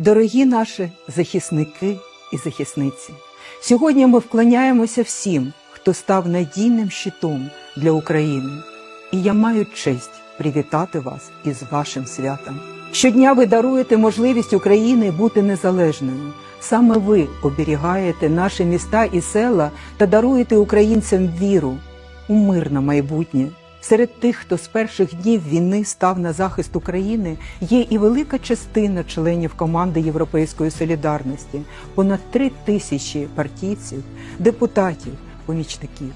Дорогі наші захисники і захисниці, сьогодні ми вклоняємося всім, хто став надійним щитом для України. І я маю честь привітати вас із вашим святом. Щодня ви даруєте можливість України бути незалежною. Саме ви оберігаєте наші міста і села та даруєте українцям віру у мирне майбутнє. Серед тих, хто з перших днів війни став на захист України, є і велика частина членів команди Європейської солідарності, понад три тисячі партійців, депутатів, помічників.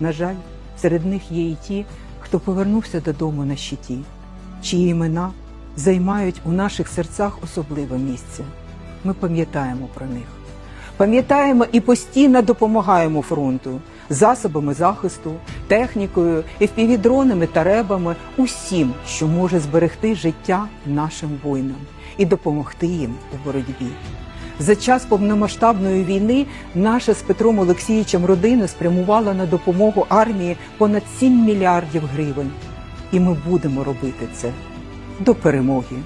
На жаль, серед них є і ті, хто повернувся додому на щиті, чиї імена займають у наших серцях особливе місце. Ми пам'ятаємо про них. Пам'ятаємо і постійно допомагаємо фронту засобами захисту, технікою, FPV-дронами та ребами, усім, що може зберегти життя нашим воїнам і допомогти їм у боротьбі. За час повномасштабної війни наша з Петром Олексійовичем родина спрямувала на допомогу армії понад 7 мільярдів гривень. І ми будемо робити це до перемоги.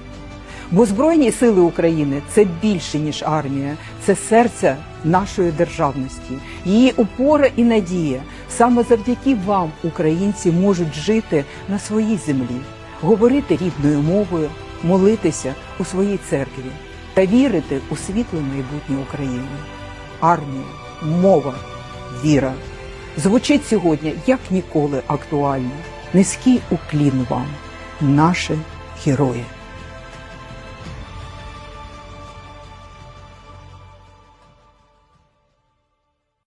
Бо Збройні сили України це більше, ніж армія, це серце нашої державності, її опора і надія. Саме завдяки вам, українці, можуть жити на своїй землі, говорити рідною мовою, молитися у своїй церкві та вірити у світле майбутнє України. Армія, мова, віра звучить сьогодні як ніколи актуально. Низький уклін вам, наші герої.